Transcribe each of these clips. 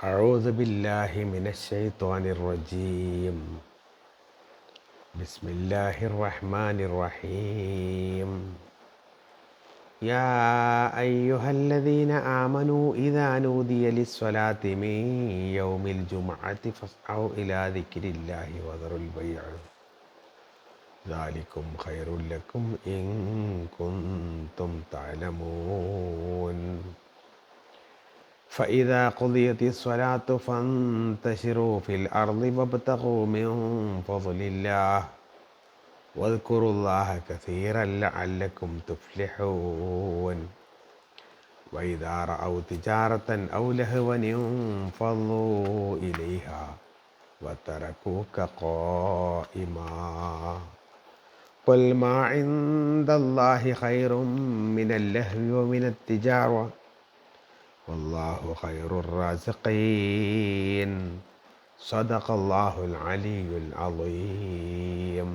أعوذ بالله من الشيطان الرجيم. بسم الله الرحمن الرحيم. يا أيها الذين آمنوا إذا نودي للصلاة من يوم الجمعة فاسعوا إلى ذكر الله وذروا البيع. ذلكم خير لكم إن كنتم تعلمون. فإذا قضيت الصلاة فانتشروا في الأرض وابتغوا من فضل الله. واذكروا الله كثيرا لعلكم تفلحون. وإذا رأوا تجارة أو لهوا انفضوا إليها وتركوك قائما. قل ما عند الله خير من اللهو ومن التجارة വല്ലാഹു ഖൈറുറാസിഖീൻ സദഖല്ലാഹുൽ അലിയുൽ അലീം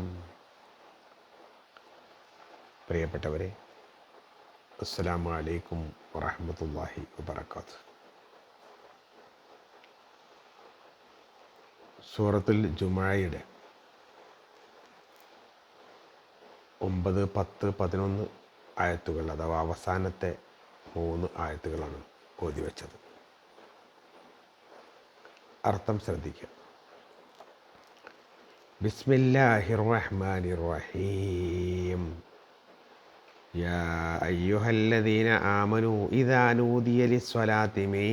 പ്രിയപ്പെട്ടവരെ അസ്സലാമു അലൈക്കും വറഹമത്തല്ലാഹി വബർക്കാത്ത് സൂറത്തിൽ ജുമായയുടെ ഒമ്പത് പത്ത് പതിനൊന്ന് ആയത്തുകൾ അഥവാ അവസാനത്തെ മൂന്ന് ആയത്തുകളാണ്. ഓതി വെച്ചത് അർത്ഥം ശ്രദ്ധിക്കുക ബിസ്മില്ലാഹിർ റഹ്മാനിർ റഹീം يا أيها الذين آمنوا إذا نودي للصلاة من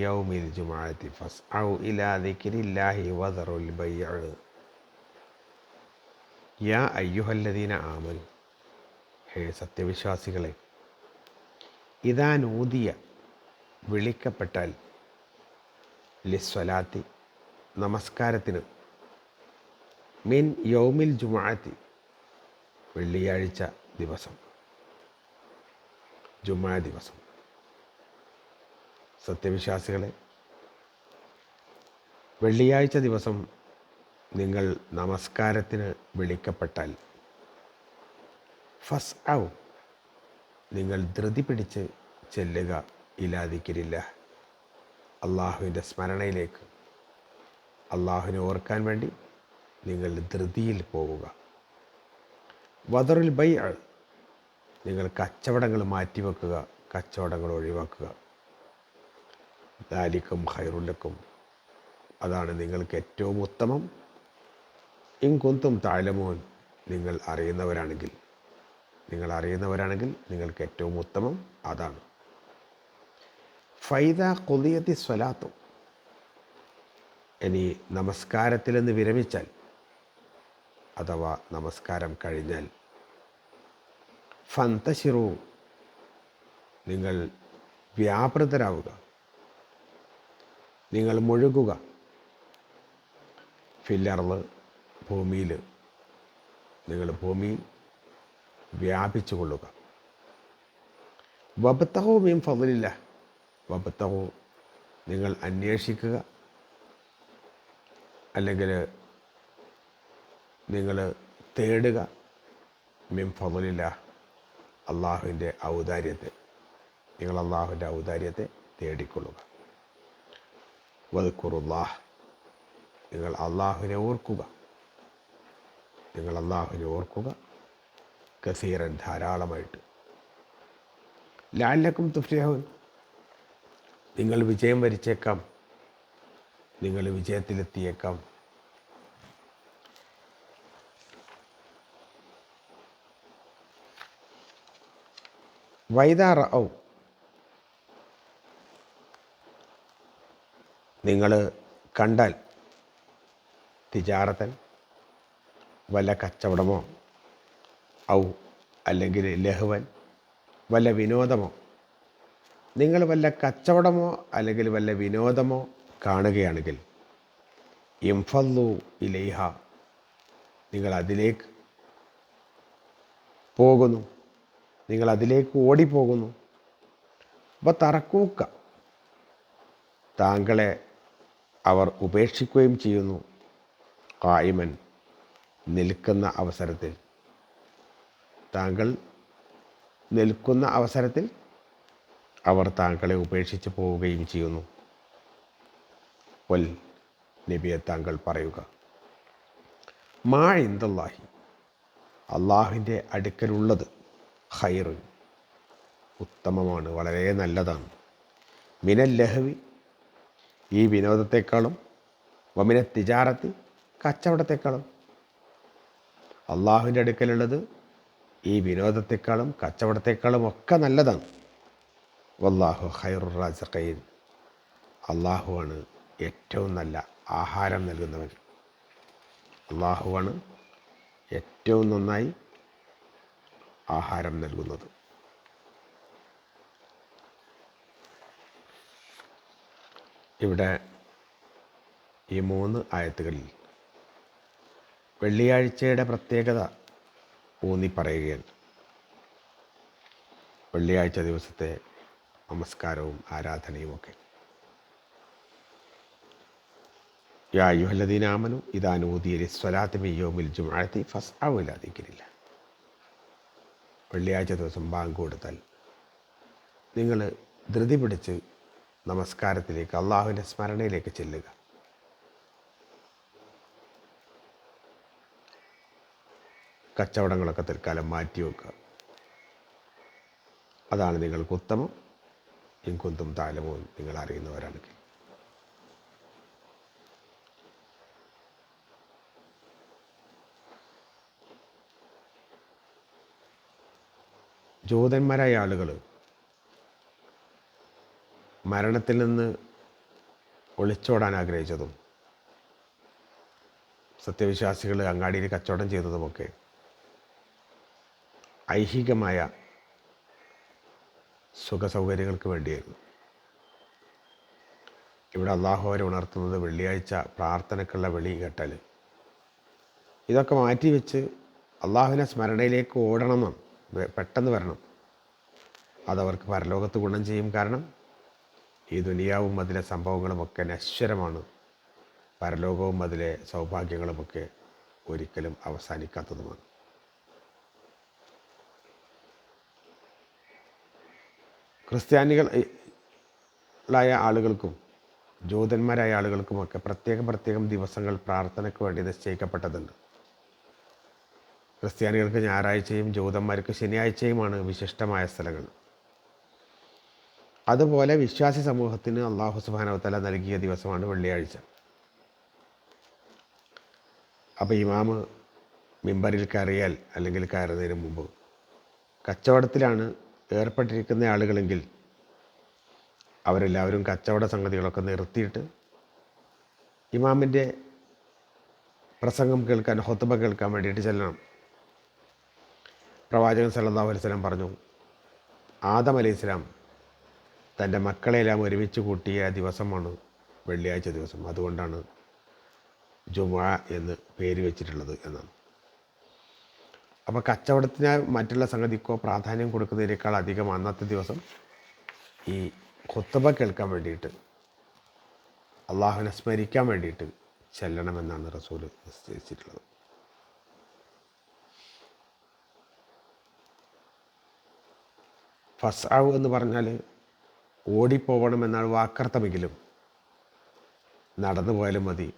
يوم الجمعة فاسعوا إلى ذكر الله وذروا البيع യാ അയ്യുഹല്ലദീന ആമൻ ഹേ സത്യവിശ്വാസികളെ ഇതാ നൂതിയ വിളിക്കപ്പെട്ടാൽ ലിസ്വലാത്തി നമസ്കാരത്തിന്. മിൻ യൗമിൽ ജുമാഅത്തി വെള്ളിയാഴ്ച ദിവസം. ജുമാ ദിവസം. സത്യവിശ്വാസികളെ വെള്ളിയാഴ്ച ദിവസം നിങ്ങൾ നമസ്കാരത്തിന് വിളിക്കപ്പെട്ടാൽ ഫസ് ഔ നിങ്ങൾ ധൃതി പിടിച്ച് ചെല്ലുക. ഇല്ലാതിക്കില്ല അള്ളാഹുവിന്റെ സ്മരണയിലേക്ക് അള്ളാഹുവിനെ ഓർക്കാൻ വേണ്ടി നിങ്ങൾ ധൃതിയിൽ പോവുക. വദറുൽ ബൈ നിങ്ങൾ കച്ചവടങ്ങൾ മാറ്റിവെക്കുക കച്ചവടങ്ങൾ ഒഴിവാക്കുക. ദാലിക്കും ഹൈറുലക്കും അതാണ് നിങ്ങൾക്ക് ഏറ്റവും ഉത്തമം. ഇങ്കുന്തും താലമോൻ നിങ്ങൾ അറിയുന്നവരാണെങ്കിൽ നിങ്ങൾ അറിയുന്നവരാണെങ്കിൽ നിങ്ങൾക്ക് ഏറ്റവും ഉത്തമം അതാണ്. ഫൈദ കൊതിയത്തി സ്വലാത്തു. ഇനി നമസ്കാരത്തിൽ നിന്ന് വിരമിച്ചാൽ അഥവാ നമസ്കാരം കഴിഞ്ഞാൽ ഫന്തശിറു നിങ്ങൾ വ്യാപൃതരാവുക. നിങ്ങൾ മുഴുകുക. ഫില്ലറിൽ ഭൂമിയിൽ നിങ്ങൾ ഭൂമി വ്യാപിച്ചു കൊള്ളുക വബത്തഹവും ഫതിലില്ല വബത്തഹോ നിങ്ങൾ അന്വേഷിക്കുക. അല്ലെങ്കിൽ നിങ്ങൾ തേടുക. മിം ഫതിലില്ല അള്ളാഹുവിന്റെ ഔദാര്യത്തെ. നിങ്ങൾ അള്ളാഹുവിന്റെ ഔദാര്യത്തെ തേടിക്കൊള്ളുക. വൽക്കുറുല്ലാഹ് നിങ്ങൾ അള്ളാഹുവിനെ ഓർക്കുക. നിങ്ങൾ അള്ളാഹുവിനെ ഓർക്കുക. കസീറൻ ധാരാളമായിട്ട്. ലാലക്കും തുഫ്ലിയാഹുൻ നിങ്ങൾ വിജയം വരിച്ചേക്കാം. നിങ്ങൾ വിജയത്തിലെത്തിയേക്കാം. വൈദാറ ഔ. നിങ്ങൾ കണ്ടാൽ തിജാറത്തൻ വല്ല കച്ചവടമോ ഔ അല്ലെങ്കിൽ ലഹുവൻ വല്ല വിനോദമോ നിങ്ങൾ വല്ല കച്ചവടമോ അല്ലെങ്കിൽ വല്ല വിനോദമോ കാണുകയാണെങ്കിൽ ഇംഫല്ലു ഇലൈഹ നിങ്ങൾ അതിലേക്ക് പോകുന്നു. നിങ്ങൾ അതിലേക്ക് ഓടിപ്പോകുന്നു. അപ്പോൾ തറക്കൂക്ക. താങ്കളെ അവർ ഉപേക്ഷിക്കുകയും ചെയ്യുന്നു. കായിമൻ നിൽക്കുന്ന അവസരത്തിൽ. താങ്കൾ നിൽക്കുന്ന അവസരത്തിൽ അവർ താങ്കളെ ഉപേക്ഷിച്ച് പോവുകയും ചെയ്യുന്നു. വൽ നബിയെ താങ്കൾ പറയുക. മാ ഇന്ദല്ലാഹി അള്ളാഹുവിന്റെ അടുക്കലുള്ളത് ഹൈർ ഉത്തമമാണ് വളരെ നല്ലതാണ്. മിനൽ ലഹവി ഈ വിനോദത്തെക്കാളും വമിന തിജാറത്ത് കച്ചവടത്തെക്കാളും. അള്ളാഹുവിന്റെ അടുക്കലുള്ളത് ഈ വിനോദത്തെക്കാളും കച്ചവടത്തെക്കാളും ഒക്കെ നല്ലതാണ്. വല്ലാഹു ഹൈറു റാസിഖീൻ. അള്ളാഹുവാണ് ഏറ്റവും നല്ല ആഹാരം നൽകുന്നവൻ. അള്ളാഹുവാണ് ഏറ്റവും നന്നായി ആഹാരം നൽകുന്നത്. ഇവിടെ ഈ മൂന്ന് ആയത്തുകളിൽ വെള്ളിയാഴ്ചയുടെ പ്രത്യേകത ഊന്നി പറയുകയാണ് വെള്ളിയാഴ്ച ദിവസത്തെ നമസ്കാരവും ആരാധനയും ഒക്കെ. യാ യുഹല്ലദീനാമനു ഇതാനൂതിയലി സ്വലാത്ത് മിയോമിൽ ജുമാഴത്തി ഫസ് ആവില്ലാതിരിക്കില്ല വെള്ളിയാഴ്ച ദിവസം ബാങ്ക് കൊടുത്താൽ നിങ്ങൾ ധൃതി പിടിച്ച് നമസ്കാരത്തിലേക്ക് അള്ളാഹുവിന്റെ സ്മരണയിലേക്ക് ചെല്ലുക. കച്ചവടങ്ങളൊക്കെ തൽക്കാലം മാറ്റി വെക്കുക അതാണ് നിങ്ങൾക്ക് ഉത്തമം. ഇൻകുന്തും താലമോ നിങ്ങൾ അറിയുന്നവരാണെങ്കിൽ ജൂതന്മാരായ ആളുകൾ മരണത്തിൽ നിന്ന് ഒളിച്ചോടാൻ ആഗ്രഹിച്ചതും സത്യവിശ്വാസികൾ അങ്ങാടിയിൽ കച്ചവടം ചെയ്തതുമൊക്കെ ഐഹികമായ സുഖസൗകര്യങ്ങൾക്ക് വേണ്ടിയായിരുന്നു. ഇവിടെ അള്ളാഹു അവരെ ഉണർത്തുന്നത് വെള്ളിയാഴ്ച പ്രാർത്ഥനക്കുള്ള വെളി കെട്ടൽ. ഇതൊക്കെ മാറ്റി വെച്ച് അള്ളാഹുവിനെ സ്മരണയിലേക്ക് ഓടണമെന്നും പെട്ടെന്ന് വരണം. അതവർക്ക് പരലോകത്ത് ഗുണം ചെയ്യും കാരണം ഈ ദുനിയാവും അതിലെ സംഭവങ്ങളുമൊക്കെ നശ്വരമാണ് പരലോകവും അതിലെ സൗഭാഗ്യങ്ങളുമൊക്കെ ഒരിക്കലും അവസാനിക്കാത്തതുമാണ്. ക്രിസ്ത്യാനികളായ ആളുകൾക്കും ജൂതന്മാരായ ആളുകൾക്കുമൊക്കെ പ്രത്യേകം പ്രത്യേകം ദിവസങ്ങൾ പ്രാർത്ഥനയ്ക്ക് വേണ്ടി നിശ്ചയിക്കപ്പെട്ടതുണ്ട്. ക്രിസ്ത്യാനികൾക്ക് ഞായറാഴ്ചയും ജൂതന്മാർക്ക് ശനിയാഴ്ചയുമാണ് വിശിഷ്ടമായ സ്ഥലങ്ങൾ. അതുപോലെ വിശ്വാസി സമൂഹത്തിന് അള്ളാഹു സുബാനവത്തല നൽകിയ ദിവസമാണ് വെള്ളിയാഴ്ച. അപ്പോൾ ഇമാമ് മിമ്പറിൽ കയറിയാൽ അല്ലെങ്കിൽ കയറുന്നതിന് മുമ്പ് കച്ചവടത്തിലാണ് ഏർപ്പെട്ടിരിക്കുന്ന ആളുകളെങ്കിൽ അവരെല്ലാവരും കച്ചവട സംഗതികളൊക്കെ നിർത്തിയിട്ട് ഇമാമിന്റെ പ്രസംഗം കേൾക്കാൻ ഹൊത്തുബ കേൾക്കാൻ വേണ്ടിയിട്ട് ചെല്ലണം. പ്രവാചകൻ സല്ലല്ലാഹു അലൈഹി വസല്ലം പറഞ്ഞു ആദം അലൈഹി സ്വലാം തന്റെ മക്കളെല്ലാം ഒരുമിച്ച് കൂട്ടിയ ദിവസമാണ് വെള്ളിയാഴ്ച ദിവസം. അതുകൊണ്ടാണ് ജുമാ എന്ന് പേര് വെച്ചിട്ടുള്ളത് എന്നാണ്. അപ്പോൾ കച്ചവടത്തിന് മറ്റുള്ള സംഗതിക്കോ പ്രാധാന്യം കൊടുക്കുന്നതിനേക്കാൾ അധികം അന്നത്തെ ദിവസം ഈ ഖുത്തബ കേൾക്കാൻ വേണ്ടിയിട്ട് അള്ളാഹുവിനെ സ്മരിക്കാൻ വേണ്ടിയിട്ട് ചെല്ലണമെന്നാണ് റസൂൽ നിശ്ചയിച്ചിട്ടുള്ളത്. ഫസാവ് എന്ന് പറഞ്ഞാൽ ഓടിപ്പോകണമെന്നാണ് വാക്കർത്ഥമെങ്കിലും നടന്നു പോയാലും മതി.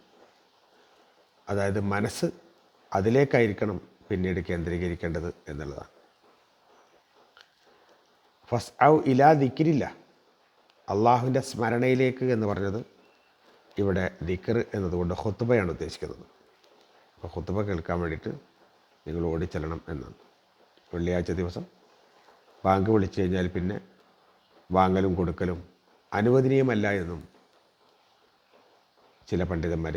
അതായത് മനസ്സ് അതിലേക്കായിരിക്കണം പിന്നീട് കേന്ദ്രീകരിക്കേണ്ടത് എന്നുള്ളതാണ്. ഫസ് ഔ ഇലാ ദിക്കിരില്ല അള്ളാഹുവിന്റെ സ്മരണയിലേക്ക് എന്ന് പറഞ്ഞത് ഇവിടെ ദിക്കർ എന്നതുകൊണ്ട് ഹുത്തുബയാണ് ഉദ്ദേശിക്കുന്നത്. അപ്പോൾ ഹുത്തുബ കേൾക്കാൻ വേണ്ടിയിട്ട് നിങ്ങൾ ഓടിച്ചെല്ലണം എന്നാണ്. വെള്ളിയാഴ്ച ദിവസം ബാങ്ക് വിളിച്ചു കഴിഞ്ഞാൽ പിന്നെ വാങ്ങലും കൊടുക്കലും അനുവദനീയമല്ല എന്നും ചില പണ്ഡിതന്മാർ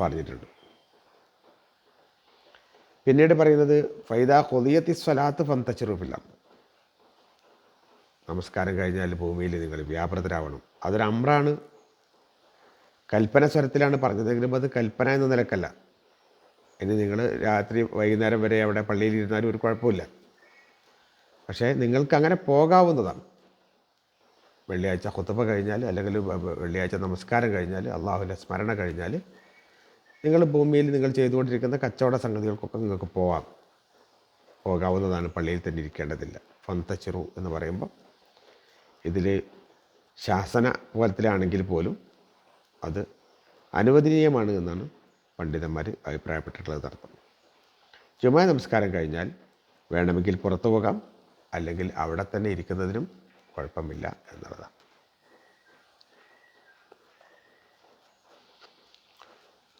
പറഞ്ഞിട്ടുണ്ട്. പിന്നീട് പറയുന്നത് ഫൈദ കൊതിയത്തി സ്വലാത്ത് ഫന്തച്ചെറുപ്പില്ല നമസ്കാരം കഴിഞ്ഞാൽ ഭൂമിയിൽ നിങ്ങൾ വ്യാപൃതരാവണം. അതൊരു അമ്രാണ്. കൽപ്പന സ്വരത്തിലാണ് പറഞ്ഞതെങ്കിലും അത് കൽപ്പന എന്ന നിലക്കല്ല. ഇനി നിങ്ങൾ രാത്രി വൈകുന്നേരം വരെ അവിടെ പള്ളിയിൽ ഇരുന്നാലും ഒരു കുഴപ്പമില്ല. പക്ഷേ നിങ്ങൾക്ക് അങ്ങനെ പോകാവുന്നതാണ്. വെള്ളിയാഴ്ച കുത്തപ്പ കഴിഞ്ഞാൽ അല്ലെങ്കിൽ വെള്ളിയാഴ്ച നമസ്കാരം കഴിഞ്ഞാൽ അള്ളാഹുവിന്റെ സ്മരണ കഴിഞ്ഞാൽ നിങ്ങൾ ഭൂമിയിൽ നിങ്ങൾ ചെയ്തുകൊണ്ടിരിക്കുന്ന കച്ചവട സംഗതികൾക്കൊക്കെ നിങ്ങൾക്ക് പോവാം. പോകാവുന്നതാണ് പള്ളിയിൽ തന്നെ ഇരിക്കേണ്ടതില്ല. ഫന്തച്ചിറു എന്ന് പറയുമ്പോൾ ഇതിൽ ശാസന പോലത്തിലാണെങ്കിൽ പോലും അത് അനുവദനീയമാണ് എന്നാണ് പണ്ഡിതന്മാർ അഭിപ്രായപ്പെട്ടിട്ടുള്ളത് അർത്ഥം ചുമ്മാ നമസ്കാരം കഴിഞ്ഞാൽ വേണമെങ്കിൽ പുറത്തു പോകാം. അല്ലെങ്കിൽ അവിടെ തന്നെ ഇരിക്കുന്നതിനും കുഴപ്പമില്ല എന്നുള്ളതാണ്.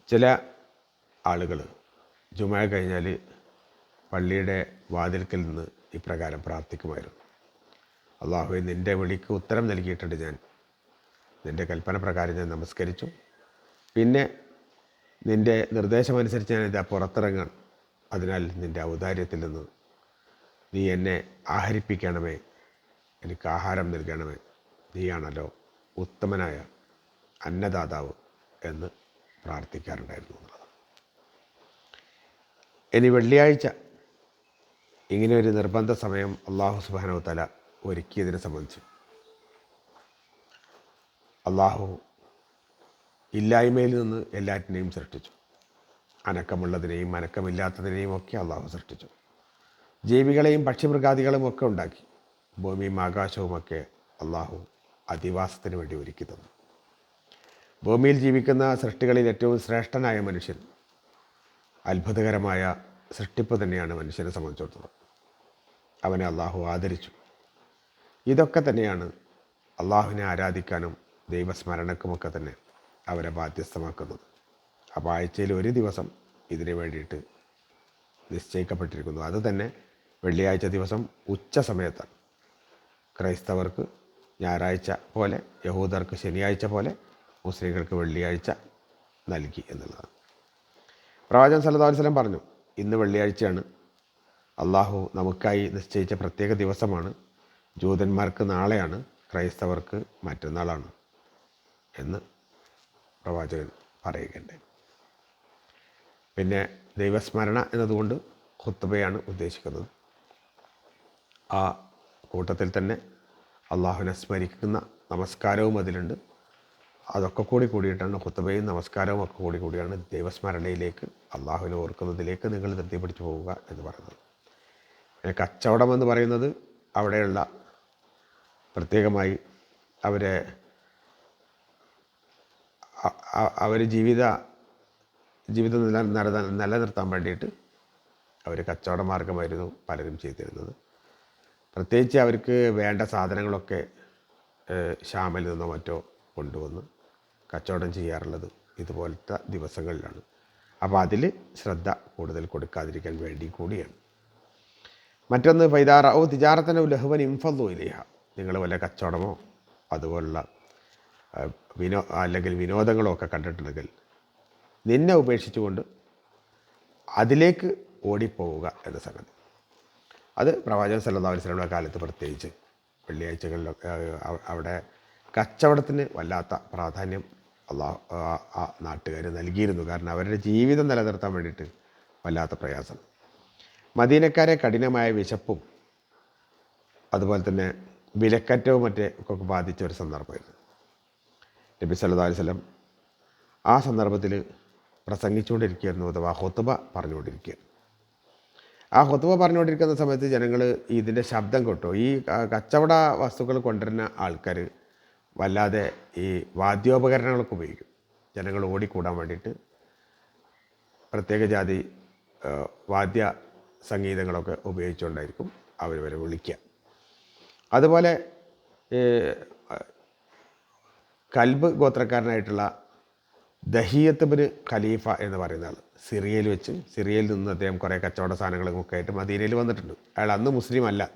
ചില ആളുകൾ ജുമാ കഴിഞ്ഞാൽ പള്ളിയുടെ വാതിൽക്കൽ നിന്ന് ഇപ്രകാരം പ്രാർത്ഥിക്കുമായിരുന്നു. അള്ളാഹുവെ നിന്റെ വിളിക്ക് ഉത്തരം നൽകിയിട്ടുണ്ട് ഞാൻ. നിന്റെ കൽപ്പന പ്രകാരം ഞാൻ നമസ്കരിച്ചു. പിന്നെ നിന്റെ നിർദ്ദേശമനുസരിച്ച് ഞാൻ ഇതാ പുറത്തിറങ്ങാൻ അതിനാൽ നിന്റെ ഔദാര്യത്തിൽ നിന്ന് നീ എന്നെ ആഹരിപ്പിക്കണമേ. എനിക്ക് ആഹാരം നൽകണമേ. നീയാണല്ലോ ഉത്തമനായ അന്നദാതാവ് എന്ന് പ്രാർത്ഥിക്കാറുണ്ടായിരുന്നു. ഇനി വെള്ളിയാഴ്ച ഇങ്ങനെ ഒരു നിർബന്ധ സമയം അള്ളാഹു സുബാനോ തല ഒരുക്കിയതിനെ സംബന്ധിച്ച്. അള്ളാഹു ഇല്ലായ്മയിൽ നിന്ന് എല്ലാറ്റിനെയും സൃഷ്ടിച്ചു. അനക്കമുള്ളതിനെയും അനക്കമില്ലാത്തതിനെയും ഒക്കെ അള്ളാഹു സൃഷ്ടിച്ചു. ജീവികളെയും പക്ഷിമൃഗാദികളും ഒക്കെ ഉണ്ടാക്കി. ഭൂമിയും ആകാശവുമൊക്കെ അള്ളാഹു അധിവാസത്തിന് വേണ്ടി ഒരുക്കി തന്നു. ഭൂമിയിൽ ജീവിക്കുന്ന സൃഷ്ടികളിൽ ഏറ്റവും ശ്രേഷ്ഠനായ മനുഷ്യൻ അത്ഭുതകരമായ സൃഷ്ടിപ്പ് തന്നെയാണ് മനുഷ്യനെ സംബന്ധിച്ചിടത്തോളം. അവനെ അള്ളാഹു ആദരിച്ചു. ഇതൊക്കെ തന്നെയാണ് അള്ളാഹുവിനെ ആരാധിക്കാനും ദൈവസ്മരണക്കുമൊക്കെ തന്നെ അവരെ ബാധ്യസ്ഥമാക്കുന്നത്. അപ്പോൾ ആഴ്ചയിൽ ഒരു ദിവസം ഇതിനു വേണ്ടിയിട്ട് നിശ്ചയിക്കപ്പെട്ടിരിക്കുന്നു. അത് തന്നെ വെള്ളിയാഴ്ച ദിവസം ഉച്ച സമയത്താണ്. ക്രൈസ്തവർക്ക് ഞായറാഴ്ച പോലെ യഹൂദർക്ക് ശനിയാഴ്ച പോലെ മുസ്ലിങ്ങൾക്ക് വെള്ളിയാഴ്ച നൽകി എന്നുള്ളതാണ്. പ്രവാചകൻ സല്ലല്ലാഹു അലൈഹി വസല്ലം പറഞ്ഞു ഇന്ന് വെള്ളിയാഴ്ചയാണ്. അള്ളാഹു നമുക്കായി നിശ്ചയിച്ച പ്രത്യേക ദിവസമാണ്. ജൂതന്മാർക്ക് നാളെയാണ് ക്രൈസ്തവർക്ക് മറ്റന്നാളാണ് എന്ന് പ്രവാചകൻ പറയുകയുണ്ട് പിന്നെ ദൈവസ്മരണ എന്നതുകൊണ്ട് ഖുത്തുബയാണ് ഉദ്ദേശിക്കുന്നത്. ആ കൂട്ടത്തിൽ തന്നെ അള്ളാഹുവിനെ സ്മരിക്കുന്ന നമസ്കാരവും അതിലുണ്ട്. അതൊക്കെ കൂടി കൂടിയിട്ടാണ് കുത്തബയും നമസ്കാരവും ഒക്കെ കൂടി കൂടിയാണ് ദൈവസ്മരണയിലേക്ക് അള്ളാഹുവിനെ ഓർക്കുന്നതിലേക്ക് നിങ്ങൾ നിർത്തി പിടിച്ചു പോവുക എന്ന് പറയുന്നത്. പിന്നെ കച്ചവടം എന്ന് പറയുന്നത് അവിടെയുള്ള പ്രത്യേകമായി അവരെ അവർ ജീവിത ജീവിതം നില നില- നിലനിർത്താൻ വേണ്ടിയിട്ട് അവർ കച്ചവട മാർഗമായിരുന്നു പലരും ചെയ്തിരുന്നത്. പ്രത്യേകിച്ച് അവർക്ക് വേണ്ട സാധനങ്ങളൊക്കെ ഷാമിൽ നിന്നോ മറ്റോ കൊണ്ടുവന്ന് കച്ചവടം ചെയ്യാറുള്ളത് ഇതുപോലത്തെ ദിവസങ്ങളിലാണ്. അപ്പോൾ അതിൽ ശ്രദ്ധ കൂടുതൽ കൊടുക്കാതിരിക്കാൻ വേണ്ടി കൂടിയാണ്. മറ്റൊന്ന് ഫൈദാറോ തിജാറത്തന ലഹുവൻ ഇംഫല്ലോ ഇലേഹ. നിങ്ങൾ വല്ല കച്ചവടമോ അതുപോലുള്ള വിനോ അല്ലെങ്കിൽ വിനോദങ്ങളോ ഒക്കെ കണ്ടിട്ടുണ്ടെങ്കിൽ നിന്നെ ഉപേക്ഷിച്ചുകൊണ്ട് അതിലേക്ക് ഓടിപ്പോവുക എന്ന സംഗതി. അത് പ്രവാചകൻ സല്ലാ അലൈഹി വസല്ലമയുടെ കാലത്ത് പ്രത്യേകിച്ച് വെള്ളിയാഴ്ചകളിലൊക്കെ അവിടെ കച്ചവടത്തിന് വല്ലാത്ത പ്രാധാന്യം അള്ളാഹ് ആ നാട്ടുകാർ നൽകിയിരുന്നു. കാരണം അവരുടെ ജീവിതം നിലനിർത്താൻ വേണ്ടിയിട്ട് വല്ലാത്ത പ്രയാസം. മദീനക്കാരെ കഠിനമായ വിശപ്പും അതുപോലെ തന്നെ വിലക്കറ്റവും മറ്റേ ഒക്കെ ബാധിച്ച ഒരു സന്ദർഭമായിരുന്നു. നബി സല്ലു അലൈഹി വസല്ലം ആ സന്ദർഭത്തിൽ പ്രസംഗിച്ചുകൊണ്ടിരിക്കുകയായിരുന്നു അഥവാ ഹൊത്തുബ പറഞ്ഞുകൊണ്ടിരിക്കുകയായിരുന്നു ആ ഹൊത്തുബ പറഞ്ഞുകൊണ്ടിരിക്കുന്ന സമയത്ത് ജനങ്ങൾ ഇതിന്റെ ശബ്ദം കേട്ടോ. ഈ കച്ചവട വസ്തുക്കൾ കൊണ്ടുവരുന്ന ആൾക്കാർ വല്ലാതെ ഈ വാദ്യോപകരണങ്ങളൊക്കെ ഉപയോഗിക്കും. ജനങ്ങൾ ഓടിക്കൂടാൻ വേണ്ടിയിട്ട് പ്രത്യേക ജാതി വാദ്യ സംഗീതങ്ങളൊക്കെ ഉപയോഗിച്ചുകൊണ്ടായിരിക്കും അവർ വരെ വിളിക്കുക. അതുപോലെ കൽബ് ഗോത്രക്കാരനായിട്ടുള്ള ദഹിയത്ത് ബിന് ഖലീഫ എന്ന് പറയുന്ന ആൾ സിറിയയിൽ വെച്ച് സിറിയയിൽ നിന്ന് അദ്ദേഹം കുറേ കച്ചവട സാധനങ്ങളും ഒക്കെ ആയിട്ട് മദീനയിൽ വന്നിട്ടുണ്ട്. അയാൾ അന്ന് മുസ്ലിം അല്ല.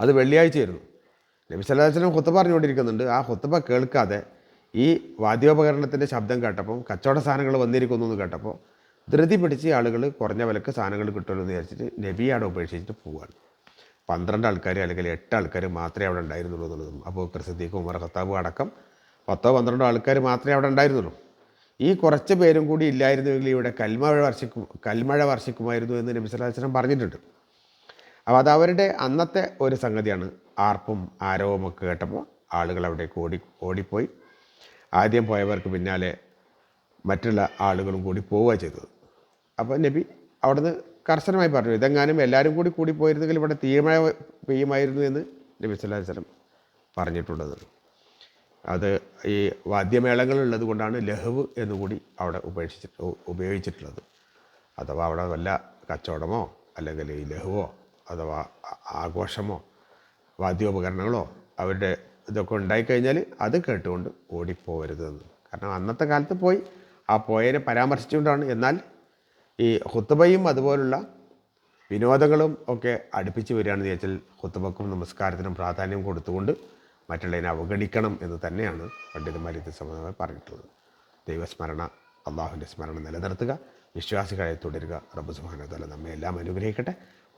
അത് വെള്ളിയാഴ്ചയായിരുന്നു. നബി വസല്ലം ഖുത്ബ പറഞ്ഞുകൊണ്ടിരിക്കുന്നുണ്ട്. ആ ഖുത്ബ കേൾക്കാതെ ഈ വാദ്യോപകരണത്തിന്റെ ശബ്ദം കേട്ടപ്പോൾ കച്ചവട സാധനങ്ങൾ വന്നിരിക്കുന്നു എന്ന് കേട്ടപ്പോൾ ധൃതി പിടിച്ച് ആളുകൾ കുറഞ്ഞ വിലക്ക് സാധനങ്ങൾ കിട്ടുമല്ലോ എന്ന് വിചാരിച്ചിട്ട് നബി അവിടെ ഉപേക്ഷിച്ചിട്ട് പോവുകയാണ്. പന്ത്രണ്ട് ആൾക്കാർ അല്ലെങ്കിൽ എട്ട് ആൾക്കാർ മാത്രമേ അവിടെ ഉണ്ടായിരുന്നുള്ളൂ എന്നുള്ളതും അപ്പോൾ സിദ്ദീഖ് ഉമർ ഖത്താബ് അടക്കം പത്തോ പന്ത്രണ്ടോ ആൾക്കാർ മാത്രമേ അവിടെ ഉണ്ടായിരുന്നുള്ളൂ. ഈ കുറച്ച് പേരും കൂടി ഇല്ലായിരുന്നുവെങ്കിൽ ഇവിടെ കൽമഴ വർഷിക്കും കൽമഴ വർഷിക്കുമായിരുന്നു എന്ന് നബി വസല്ലം പറഞ്ഞിട്ടുണ്ട്. അപ്പോൾ അത് അവരുടെ അന്നത്തെ ഒരു സംഗതിയാണ്. ആർപ്പും ആരവുമൊക്കെ കേട്ടപ്പോൾ ആളുകൾ അവിടേക്ക് ഓടി ഓടിപ്പോയി. ആദ്യം പോയവർക്ക് പിന്നാലെ മറ്റുള്ള ആളുകളും കൂടി പോവുക ചെയ്തത്. അപ്പോൾ നബി അവിടുന്ന് കർശനമായി പറഞ്ഞു ഇതെങ്ങാനും എല്ലാവരും കൂടി കൂടി പോയിരുന്നെങ്കിൽ ഇവിടെ തീയമായ പെയ്യുമായിരുന്നു എന്ന് നബി അലൈഹി വസല്ലം പറഞ്ഞിട്ടുള്ളത്. അത് ഈ വാദ്യമേളങ്ങളുള്ളത് കൊണ്ടാണ് ലഹവ് എന്നുകൂടി അവിടെ ഉപേക്ഷിച്ചിട്ട് ഉപയോഗിച്ചിട്ടുള്ളത്. അഥവാ അവിടെ വല്ല കച്ചവടമോ അല്ലെങ്കിൽ ഈ ലഹുവോ അഥവാ ആഘോഷമോ വാദ്യോപകരണങ്ങളോ അവരുടെ ഇതൊക്കെ ഉണ്ടായിക്കഴിഞ്ഞാൽ അത് കേട്ടുകൊണ്ട് ഓടിപ്പോകരുതെന്ന് കാരണം അന്നത്തെ കാലത്ത് പോയി ആ പോയതിനെ പരാമർശിച്ചുകൊണ്ടാണ്. എന്നാൽ ഈ ഹുത്തുബയും അതുപോലുള്ള വിനോദങ്ങളും ഒക്കെ അടുപ്പിച്ച് വരികയാണെന്ന് ചോദിച്ചാൽ ഹുത്തുബക്കും നമസ്കാരത്തിനും പ്രാധാന്യം കൊടുത്തുകൊണ്ട് മറ്റുള്ളതിനെ അവഗണിക്കണം എന്ന് തന്നെയാണ് പണ്ഡിതന്മാർ ഇത് സംബന്ധമായി പറഞ്ഞിട്ടുള്ളത്. ദൈവസ്മരണ അള്ളാഹുവിന്റെ സ്മരണ നിലനിർത്തുക വിശ്വാസികളെ തുടരുക. റബ്ബ് സുബാനതല നമ്മെ എല്ലാം അനുഗ്രഹിക്കട്ടെ.